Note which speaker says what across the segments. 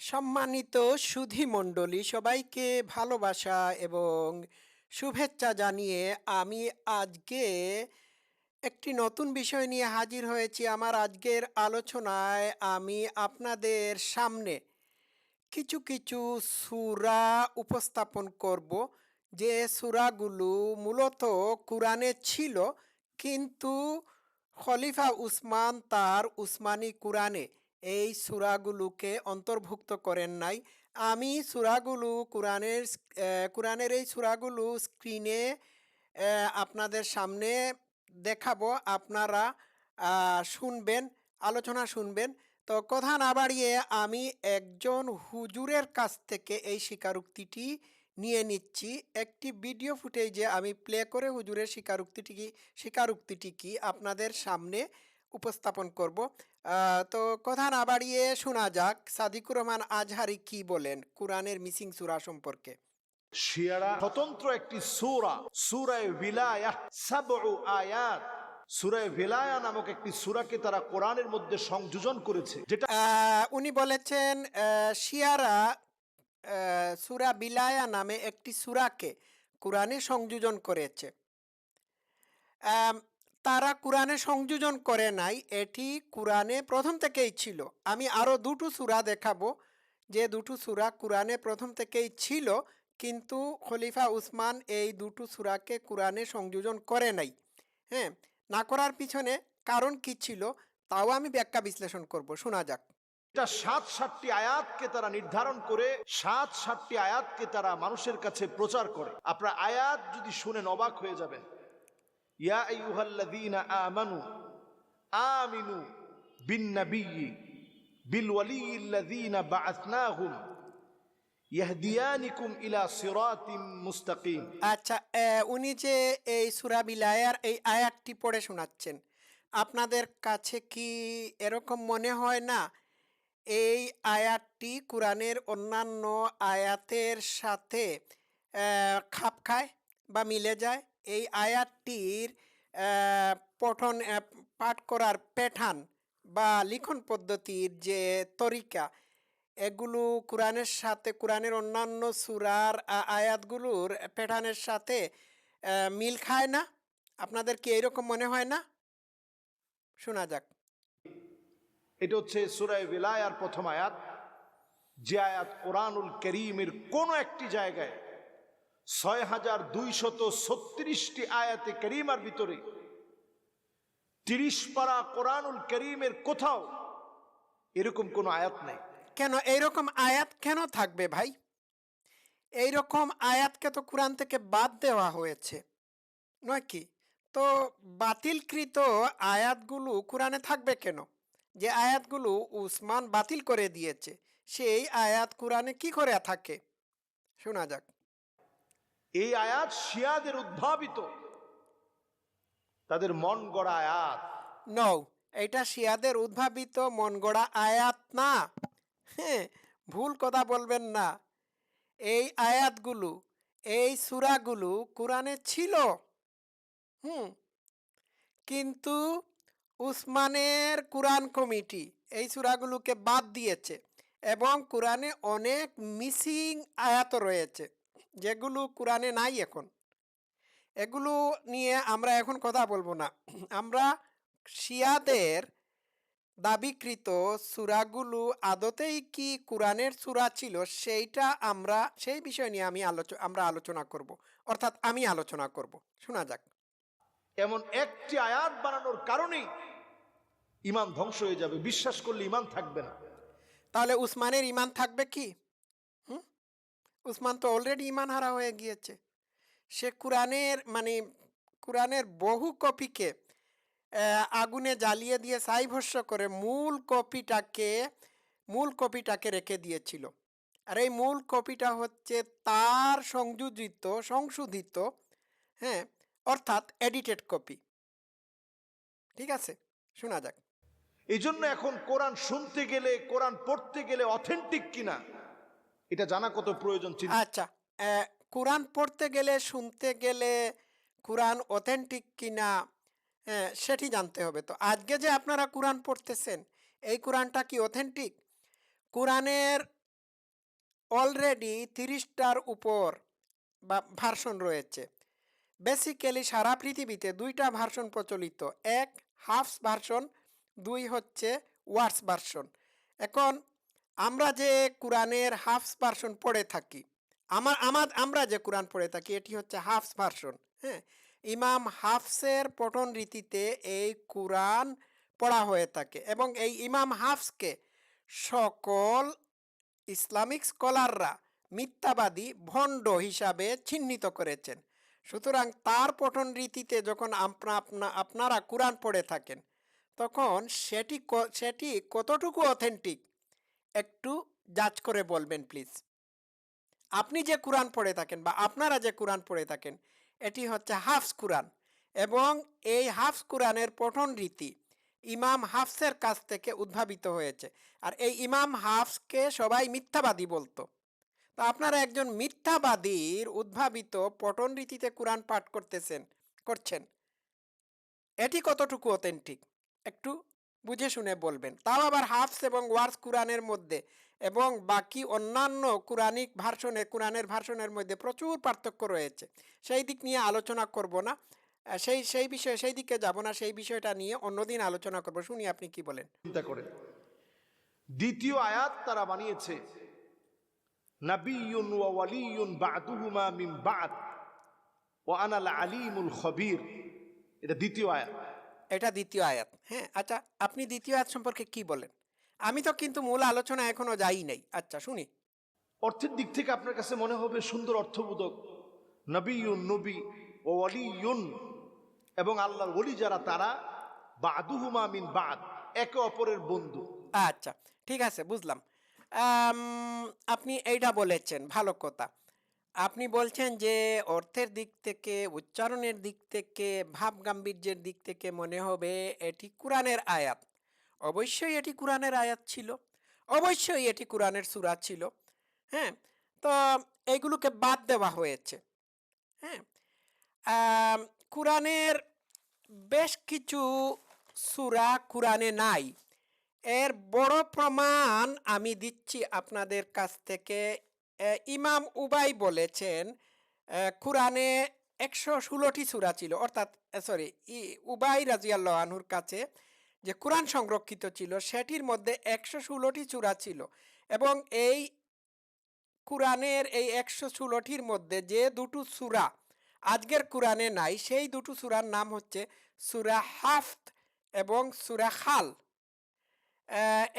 Speaker 1: সম্মানিত সুধী মণ্ডলী, সবাইকে ভালোবাসা এবং শুভেচ্ছা জানিয়ে আমি আজকে একটি নতুন বিষয় নিয়ে হাজির হয়েছি। আমার আজকের আলোচনায় আমি আপনাদের সামনে কিছু কিছু সুরা উপস্থাপন করব। যে সুরাগুলো মূলত কোরআনে ছিল, কিন্তু খলিফা উসমান তার উসমানী কোরআনে এই সূরাগুলোকে অন্তর্ভুক্ত করেন নাই। আমি সূরাগুলো কোরআনের কোরআনের এই সূরাগুলো স্ক্রিনে আপনাদের সামনে দেখাবো। আপনারা শুনবেন, আলোচনা শুনবেন। তো কথা না বাড়িয়ে আমি একজন হুজুরের কাছ থেকে এই স্বীকারোক্তিটি নিয়ে নিচ্ছি। একটি ভিডিও ফুটেজে আমি প্লে করে হুজুরের স্বীকারোক্তিটি কি স্বীকারোক্তিটি কি আপনাদের সামনে উপস্থাপন করব। আহ, তো কথা না বাড়িয়ে শোনা যাক সাদিকুর রহমান আজহারি কি বলেন কোরআনের মিসিং সুরা সম্পর্কে?
Speaker 2: শিয়ারা স্বতন্ত্র একটি সূরা সূরায়ে বিলায়া সাবউ আয়াত। সূরায়ে বিলায়া নামক একটি সূরাকে তারা কোরআনের মধ্যে সংযোজন করেছে যেটা
Speaker 1: আহ, উনি বলেছেন শিয়ারা সূরা বিলায়া নামে একটি সূরাকে কোরআনে সংযোজন করেছে। তারা কোরআনে সংযোজন করে নাই, এটি কোরআনে প্রথম থেকেই ছিল। আমি আরও দুটো সূরা দেখাবো। যে দুটো সুরা কোরআনে প্রথম থেকেই ছিল, কিন্তু খলিফা উসমান এই দুটো সূরাকে কোরআনে সংযোজন করে নাই। হ্যাঁ না করার পিছনে কারণ কি ছিল, তাও আমি ব্যাখ্যা বিশ্লেষণ করব, শোনা যাক।
Speaker 2: এটা সাত সাতটি আয়াতকে তারা নির্ধারণ করে, সাত সাতটি আয়াতকে তারা মানুষের কাছে প্রচার করে। আপনার আয়াত যদি শুনে অবাক হয়ে যাবেন। ইয়া আইয়ুহাল্লাযীনা আমানু আমিনু বিন নাবিয়্যি বিল ওয়ালিয়্যিল্লাযীনা বাআসনাহুম ইয়াহদিয়ানিকুম ইলা সিরাতিম মুস্তাকিম।
Speaker 1: আচ্ছা উনি যে এই সুরা বিলায়ার এই আয়াতটি পড়ে শোনাচ্ছেন, আপনাদের কাছে কি এরকম মনে হয় না এই আয়াতটি কোরআনের অন্যান্য আয়াতের সাথে খাপ খায় বা মিলে যায়? এই আয়াতটির পঠন পাঠ করার প্যাঠান বা লিখন পদ্ধতির যে তরিকা, এগুলো কোরআনের সাথে, কোরআনের অন্যান্য সুরার আয়াতগুলোর প্যাঠানের সাথে মিল খায় না? আপনাদের কি এইরকম মনে হয় না? শোনা যাক।
Speaker 2: এটা হচ্ছে সুরায় বিলায়ার প্রথম আয়াত। যে আয়াত কোরআনুল করিমের কোনো একটি জায়গায় ছয় হাজার দুইশত ছত্রিশটি আয়াতে করিমার ভিতরে তিরিশ পারা কোরআনুল করিমের কোথাও এরকম কোনো আয়াত নেই।
Speaker 1: কেন এইরকম আয়াত কেন থাকবে ভাই? এইরকম আয়াতকে তো কোরআন থেকে বাদ দেওয়া হয়েছে, নয় কি? তো বাতিলকৃত আয়াতগুলো কোরআনে থাকবে কেন? যে আয়াতগুলো উসমান বাতিল করে দিয়েছে, সেই আয়াত কোরআনে কি করে থাকে? শোনা যাক।
Speaker 2: এই আয়াত শিয়াদের উদ্ভাবিত। তাদের মন গড়া আয়াত।
Speaker 1: নও এটা শিয়াদের উদ্ভাবিত মন গড়া আয়াত না। হ্যাঁ ভুল কথা বলবেন না। এই আয়াতগুলো, এই সূরাগুলো কোরআনে ছিল। হুম, কিন্তু উসমানের কোরআন কমিটি এই সূরাগুলোকে বাদ দিয়েছে এবং কোরআনে অনেক মিসিং আয়াত রয়েছে। যেগুলো কোরআনে নাই এখন। এগুলো নিয়ে আমরা এখন কথা বলব না। আমরা শিয়াদের দাবিকৃত সূরাগুলো আদতেই কি কোরআনের সূরা ছিল সেইটা আমরা সেই বিষয় নিয়ে আমি আলোচ আমরা আলোচনা করব। অর্থাৎ আমি আলোচনা করব। শোনা যাক।
Speaker 2: এমন একটি আয়াত বানানোর কারণেই ইমান ধ্বংস হয়ে যাবে। বিশ্বাস করলে ইমান থাকবে না।
Speaker 1: তাহলে উসমানের ইমান থাকবে কি? উসমান তো অলরেডি ইমান হারা হয়ে গিয়েছে। সে কোরআনের মানে কোরআনের বহু কপিকে আগুনে জ্বালিয়ে দিয়ে সাইভস্য করে মূল কপিটাকে মূল কপিটাকে রেখে দিয়েছিল। আর এই মূল কপিটা হচ্ছে তার সংযোজিত, সংশোধিত হ্যাঁ অর্থাৎ এডিটেড কপি ঠিক আছে? শোনা যাক।
Speaker 2: এই জন্য এখন কোরআন শুনতে গেলে, কোরআন পড়তে গেলে অথেন্টিক কিনা? এটা জানা কত প্রয়োজন ছিল
Speaker 1: আচ্ছা কোরআন পড়তে গেলে, শুনতে গেলে কোরআন অথেন্টিক কিনা সেটি জানতে হবে। তো আজকে যে আপনারা কোরআন পড়তেছেন, এই কোরআনটা কি অথেন্টিক কোরআনের অলরেডি তিরিশটার উপর বা ভার্সন রয়েছে। বেসিক্যালি সারা পৃথিবীতে দুইটা ভার্সন প্রচলিত। এক হাফস ভার্সন দুই হচ্ছে ওয়ার্স ভার্সন এখন আমরা যে কোরআনের হাফস ভার্সন পড়ে থাকি, আমার আমার, আমরা যে কোরআন পড়ে থাকি, এটি হচ্ছে হাফস ভার্সন হ্যাঁ? ইমাম হাফসের পঠন রীতিতে এই কোরআন পড়া হয়ে থাকে এবং এই ইমাম হাফসকে সকল ইসলামিক স্কলাররা মিথ্যাবাদী ভণ্ড হিসাবে চিহ্নিত করেছেন। সুতরাং তার পঠন রীতিতে যখন আপনা আপনা, আপনারা কোরআন পড়ে থাকেন, তখন সেটি সেটি কতটুকু অথেন্টিক একটু যাচ করে বলবেন, প্লিজ। আপনি যে কোরআন পড়ে থাকেন বা আপনারা যে কোরআন পড়ে থাকেন, এটি হচ্ছে হাফস কোরআন এবং এই হাফস কোরআনের পঠন রীতি ইমাম হাফসের কাছ থেকে উদ্ভাবিত হয়েছে। আর এই ইমাম হাফসকে সবাই মিথ্যাবাদী বলতো। তো আপনারা একজন মিথ্যাবাদীর উদ্ভাবিত পঠন রীতিতে কোরআন পাঠ করতেছেন, করছেন, এটি কতটুকু অথেন্টিক একটু বুঝে শুনে বলবেন। তাও আবার হাফস এবং ওয়ার্স কোরআনের মধ্যে এবং বাকি অন্যান্য কোরআনিক ভার্সনে, কোরআনের ভার্সনের মধ্যে প্রচুর পার্থক্য রয়েছে। সেই দিক নিয়ে আলোচনা করব না। সেই সেই বিষয়ে, সেই দিকে যাব না, সেই বিষয়টা নিয়ে অন্যদিন আলোচনা করব। শুনি আপনি কি বলেন?
Speaker 2: চিন্তা করে দ্বিতীয় আয়াত তারা বানিয়েছে নাবিয়ুন ওয়া ওয়ালিয়ুন বা'দুহুমা মিন বা'দ, ওয়া আনাল আলিমুল খবীর। এটা দ্বিতীয় আয়াত।
Speaker 1: এটা দ্বিতীয় আয়াত। হ্যাঁ আচ্ছা আপনি দ্বিতীয় আয়াত সম্পর্কে কি বলেন? আমি তো কিন্তু মূল আলোচনা এখনও যাই নাই। আচ্ছা শুনি।
Speaker 2: অর্থের দিক থেকে আপনার কাছে মনে হবে সুন্দর অর্থবোধক। নবীন নবী ও অলিউন এবং আল্লাহর ওলি যারা তারা বাদুহুমা মিন বাদ একে অপরের বন্ধু।
Speaker 1: আচ্ছা ঠিক আছে বুঝলাম। আপনি এইটা বলেছেন ভালো কথা। আপনি বলছেন যে, অর্থের দিক থেকে, উচ্চারণের দিক থেকে ভাব গাম্ভীর্যের দিক থেকে মনে হবে এটি কোরআনের আয়াত। অবশ্যই এটি কোরআনের আয়াত ছিল। অবশ্যই এটি কোরআনের সূরা ছিল। হ্যাঁ? তো এইগুলোকে বাদ দেওয়া হয়েছে। হ্যাঁ? কোরআনের বেশ কিছু সুরা কোরআনে নাই। এর বড় প্রমাণ আমি দিচ্ছি আপনাদের কাছ থেকে ইমাম উবাই বলেছেন কোরআনে একশো ষোলোটি সূরা ছিল। অর্থাৎ সরি ই, উবাই রাজিয়াল্লাহ আনহুর কাছে যে কোরআন সংরক্ষিত ছিল, সেটির মধ্যে একশো ষোলোটি সূরা ছিল। এবং এই কোরআনের এই একশো ষোলোটির মধ্যে যে দুটো সূরা আজকের কোরআনে নাই, সেই দুটো সূরার নাম হচ্ছে সুরা হাফত এবং সূরা খাল।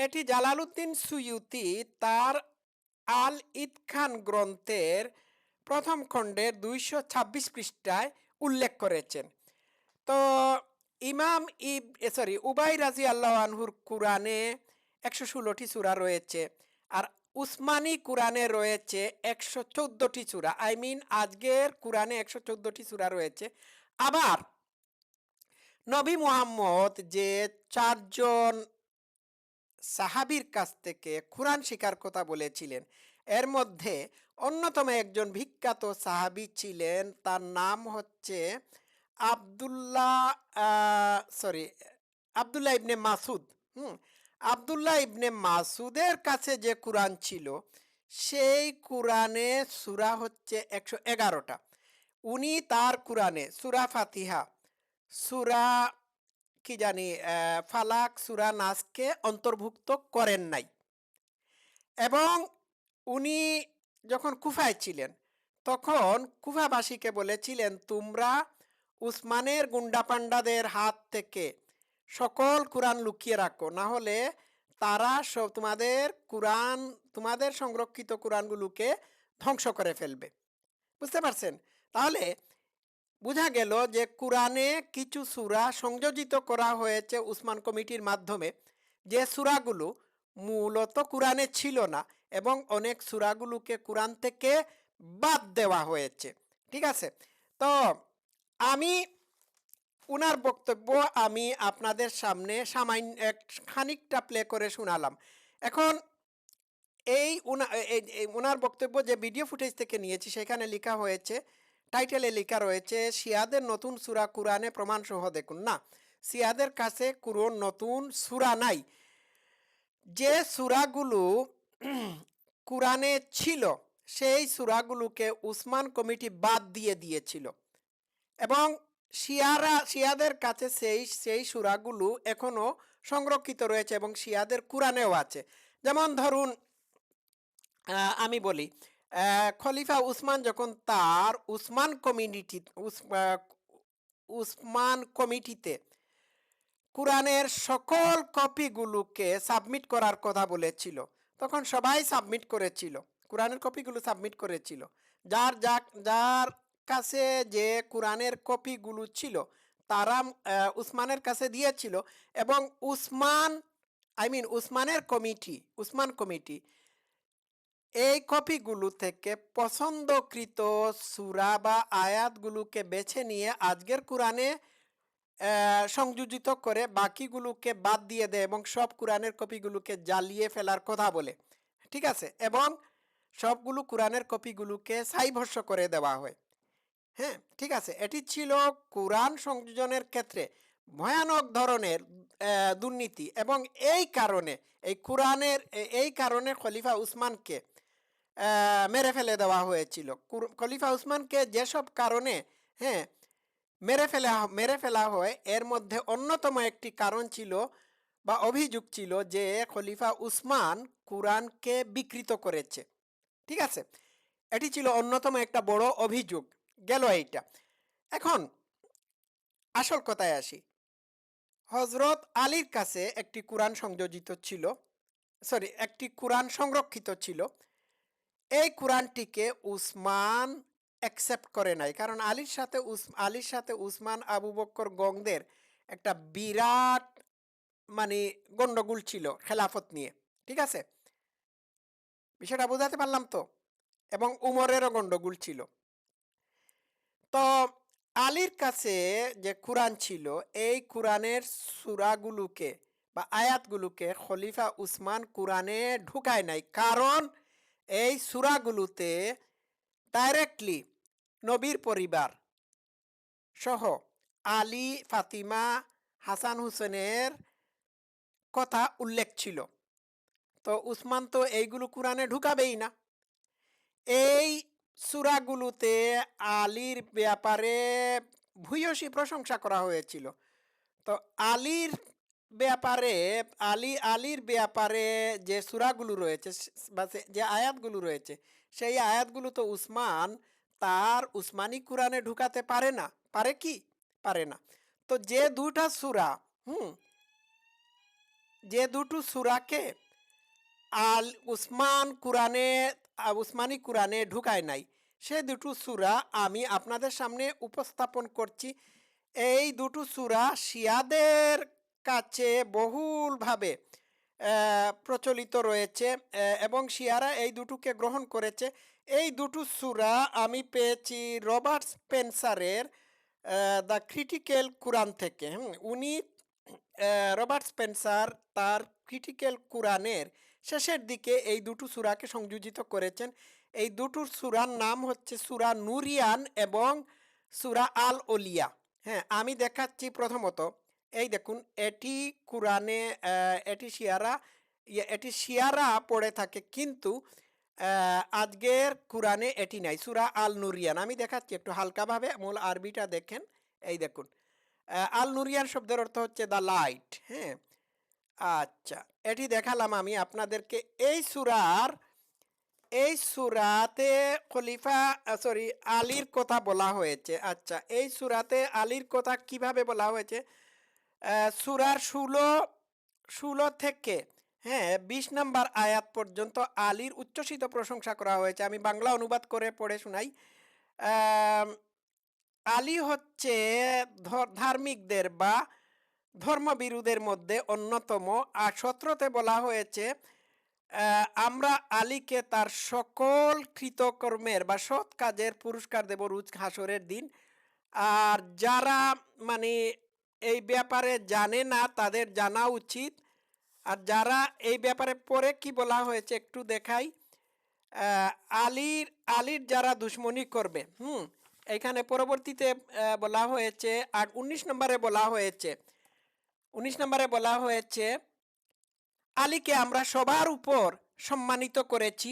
Speaker 1: এটি জালালউদ্দিন সুয়ুতি তার আল ইদখান গ্রন্থের প্রথম খণ্ডের দুইশো ছাব্বিশ পৃষ্ঠায় উল্লেখ করেছেন। তো ইমাম ইব সরি উবাই রাজি আল্লাহ আনহুর কোরআনে একশো ষোলোটি সূরা রয়েছে আর উসমানী কোরআনে রয়েছে একশো চোদ্দোটি সূরা। আই মিন আজকের কোরআনে একশো চোদ্দোটি সূরা রয়েছে। আবার নবী মুহাম্মদ যে চারজন সাহাবির কাছ থেকে কোরআন শিকার কথা বলেছিলেন। এর মধ্যে অন্যতম একজন বিখ্যাত সাহাবি ছিলেন, তার নাম হচ্ছে Abdullah sorry, Abdullah Ibn Masud হুম, আবদুল্লাহ ইবনে মাসুদের কাছে যে কোরআন ছিল, সেই কোরআনে সুরা হচ্ছে একশো এগারোটা। উনি তার কোরআনে সুরা ফাতিহা, সূরা কি জানি ফালাক সুরা নাসকে অন্তর্ভুক্ত করেন নাই। এবং উনি যখন কুফায় ছিলেন, তখন কুফাবাসীকে বলেছিলেন, তোমরা উসমানের গুন্ডাপান্ডাদের হাত থেকে সকল কোরআন লুকিয়ে রাখো। না হলে তারা সব তোমাদের কোরআন, তোমাদের সংরক্ষিত কোরআনগুলোকে ধ্বংস করে ফেলবে। বুঝতে পারছেন? তাহলে বোঝা গেল যে কোরআনে কিছু সুরা সংযোজিত করা হয়েছে উসমান কমিটির মাধ্যমে। যে সূরাগুলো মূলত কোরআনে ছিল না এবং অনেক সুরাগুলোকে কোরআন থেকে বাদ দেওয়া হয়েছে। ঠিক আছে? তো আমি, উনার বক্তব্য আমি আপনাদের সামনে সামান্য এক, খানিকটা প্লে করে শোনালাম। এখন এই উনা, এই- এই, উনার বক্তব্য যে ভিডিও ফুটেজ থেকে নিয়েছি, সেখানে লেখা হয়েছে টাইটেলে লেখা রয়েছে, শিয়াদের নতুন সুরা কোরআনে প্রমাণ সহ দেখুন। না, শিয়াদের কাছে কোনো নতুন সুরা নাই। যে সুরাগুলো কোরআনে ছিল, সেই সূরাগুলোকে উসমান কমিটি বাদ দিয়ে দিয়েছিল। এবং শিয়ারা, শিয়াদের কাছে সেই সেই সূরাগুলো এখনও সংরক্ষিত রয়েছে এবং শিয়াদের কোরআনেও আছে। যেমন ধরুন আমি বলি খলিফা উসমান যখন তার উসমান কমিউনিটি উসমান কমিটিতে কোরআনের সকল কপিগুলোকে সাবমিট করার কথা বলেছিল, তখন সবাই সাবমিট করেছিল, কোরআনের কপিগুলো সাবমিট করেছিল। যার যা যার কাছে যে কোরআনের কপিগুলো ছিল, তারা উসমানের কাছে দিয়েছিল এবং উসমান আই মিন উসমানের কমিটি উসমান কমিটি এই কপিগুলো থেকে পছন্দকৃত সুরা বা আয়াতগুলোকে বেছে নিয়ে আজকের কোরআনে সংযোজিত করে বাকিগুলোকে বাদ দিয়ে দেয় এবং সব কোরআনের কপিগুলোকে জ্বালিয়ে ফেলার কথা বলে। ঠিক আছে? এবং সবগুলো কোরআনের কপিগুলোকে সাইভস্য করে দেওয়া হয়। হ্যাঁ? ঠিক আছে? এটি ছিল কোরআন সংযোজনের ক্ষেত্রে ভয়ানক ধরনের দুর্নীতি এবং এই কারণে, এই কোরআনের এই কারণে খলিফা উসমানকে মেরে ফেলে দেওয়া হয়েছিল। খলিফা উসমানকে যেসব কারণে হ্যাঁ মেরে ফেলা মেরে ফেলা হয়, এর মধ্যে অন্যতম একটি কারণ ছিল বা অভিযোগ ছিল যে খলিফা উসমান কোরআনকে বিকৃত করেছে। ঠিক আছে? এটি ছিল অন্যতম একটা বড় অভিযোগ। গেল এইটা। এখন আসল কথায় আসি। হজরত আলীর কাছে একটি কোরআন সংযোজিত ছিল। সরি, একটি কোরআন সংরক্ষিত ছিল। এই কোরআনটিকে উসমান অ্যাকসেপ্ট করে নাই। কারণ আলীর সাথে উস, আলীর সাথে উসমান, আবু বক্কর, গংদের একটা বিরাট মানে গন্ডগোল ছিল খেলাফত নিয়ে। ঠিক আছে? বিষয়টা বোঝাতে পারলাম তো? এবং উমরেরও গন্ডগোল ছিল। তো আলীর কাছে যে কোরআন ছিল, এই কোরআনের সুরাগুলোকে বা আয়াতগুলোকে খলিফা উসমান কোরআনে ঢুকায় নাই। কারণ এই সুরাগুলোতে ডাইরেক্টলি নবীর পরিবার সহ আলী, ফাতিমা, হাসান হুসেনের কথা উল্লেখ ছিল। তো উসমান তো এইগুলো কোরআনে ঢুকাবেই না। এই সুরাগুলোতে আলীর ব্যাপারে ভূয়সী প্রশংসা করা হয়েছিল। তো আলীর ব্যাপারে, আলী, আলীর ব্যাপারে যে সুরাগুলো রয়েছে বা যে আয়াতগুলো রয়েছে, সেই আয়াতগুলো তো উসমান তার উসমানি কোরআনে ঢুকাতে পারে না। পারে কি? পারে না। তো যে দুটা সুরা, হুম, যে দুটো সুরাকে আল উসমান কোরআনে উসমানি কোরআনে ঢুকায় নাই, সে দুটো সুরা আমি আপনাদের সামনে উপস্থাপন করছি। এই দুটো সুরা শিয়াদের কাছে বহুলভাবে প্রচলিত রয়েছে এবং শিয়ারা এই দুটোকে গ্রহণ করেছে। এই দুটো সুরা আমি পেয়েছি রবার্ট স্পেন্সারের দ্য ক্রিটিক্যাল কোরআন থেকে। উনি রবার্ট স্পেন্সার তার ক্রিটিক্যাল কোরআনের শেষের দিকে এই দুটো সুরাকে সংযোজিত করেছেন। এই দুটোর সুরার নাম হচ্ছে সুরা নুরিয়ান এবং সুরা আল ওলিয়া হ্যাঁ আমি দেখাচ্ছি প্রথমত। এই দেখুন এটি কোরআনে এটি শিয়ারা ইয়ে, এটি শিয়ারা পড়ে থাকে কিন্তু আজকের কোরআনে এটি নাই। সুরা আল নুরিয়ান আমি দেখাচ্ছি একটু হালকাভাবে মূল আরবিটা দেখেন। এই দেখুন আল নুরিয়ান শব্দের অর্থ হচ্ছে দ্য লাইট হ্যাঁ? আচ্ছা এটি দেখালাম আমি আপনাদেরকে। এই সুরার এই সুরাতে খলিফা সরি আলীর কথা বলা হয়েছে। আচ্ছা এই সুরাতে আলীর কথা কীভাবে বলা হয়েছে? সুরার ষোলো ষোলো থেকে হ্যাঁ বিশ নম্বর আয়াত পর্যন্ত আলীর উচ্ছ্বসিত প্রশংসা করা হয়েছে। আমি বাংলা অনুবাদ করে পড়ে শোনাই। আলী হচ্ছে ধার্মিকদের বা ধর্মবিরোধের মধ্যে অন্যতম। আর সত্রতে বলা হয়েছে আমরা আলীকে তার সকল কৃতকর্মের বা সৎ কাজের পুরস্কার দেব রুজ হাসরের দিন। আর যারা মানে এই ব্যাপারে জানে না, তাদের জানা উচিত। আর যারা এই ব্যাপারে পরে কি বলা হয়েছে একটু দেখাই। আলীর আলীর যারা দুশ্মনী করবে, হুম, এখানে পরবর্তীতে বলা হয়েছে আর উনিশ নম্বরে বলা হয়েছে। উনিশ নম্বরে বলা হয়েছে, আলীকে আমরা সবার উপর সম্মানিত করেছি।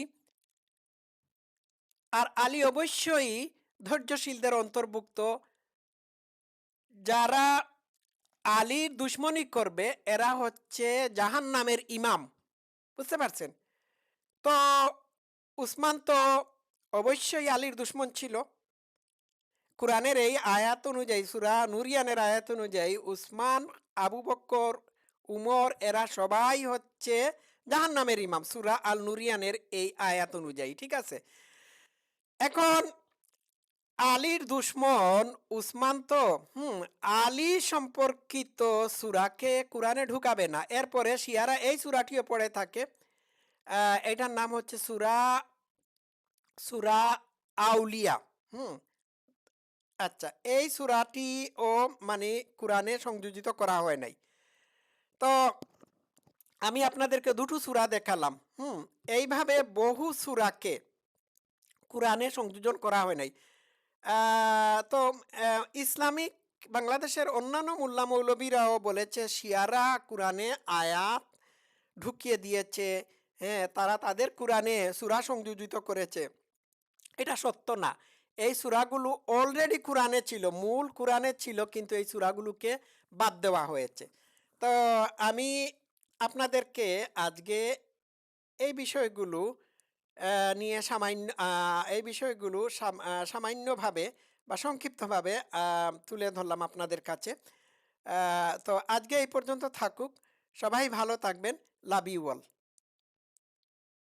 Speaker 1: আর আলী অবশ্যই ধৈর্যশীলদের অন্তর্ভুক্ত। যারা আলীর দুশ্মনী করবে, এরা হচ্ছে জাহান নামের ইমাম। বুঝতে পারছেন? তো উসমান তো অবশ্যই আলীর দুশ্মন ছিল। কোরআনের এই আয়াত অনুযায়ী, সুরা নুরিয়ানের আয়াত অনুযায়ী উসমান, আবু বক্কর, উমর, এরা সবাই হচ্ছে জাহান নামের ইমাম। সুরা আল নুরিয়ানের এই আয়াত অনুযায়ী, ঠিক আছে? এখন আলীর দুশ্মন উসমান তো, হুম, আলী সম্পর্কিত সুরাকে কোরআনে ঢুকাবে না। এরপরে শিয়ারা এই সুরাটিও পড়ে থাকে। এটার নাম হচ্ছে সুরা সুরা আউলিয়া, হুম। আচ্ছা এই সুরাটি ও মানে কোরআনে সংযোজিত করা হয় নাই। তো আমি আপনাদেরকে দুটো সুরা দেখালাম, হুম। এইভাবে বহু সুরাকে কোরআনে সংযোজন করা হয় নাই। তো ইসলামিক বাংলাদেশের অন্যান্য মোল্লা মৌলবীরাও বলেছে, শিয়ারা কোরআনে আয়াত ঢুকিয়ে দিয়েছে। হ্যাঁ তারা তাদের কোরআনে সুরা সংযোজিত করেছে। এটা সত্য না। এই সুরাগুলো অলরেডি কোরআনে ছিল, মূল কোরআনে ছিল, কিন্তু এই সুরাগুলোকে বাদ দেওয়া হয়েছে। তো, আমি আপনাদেরকে আজকে এই বিষয়গুলো নিয়ে সামান্য এই বিষয়গুলো সাম- সামান্যভাবে বা সংক্ষিপ্তভাবে তুলে ধরলাম আপনাদের কাছে। তো আজকে এই পর্যন্ত থাকুক। সবাই ভালো থাকবেন। Love you all.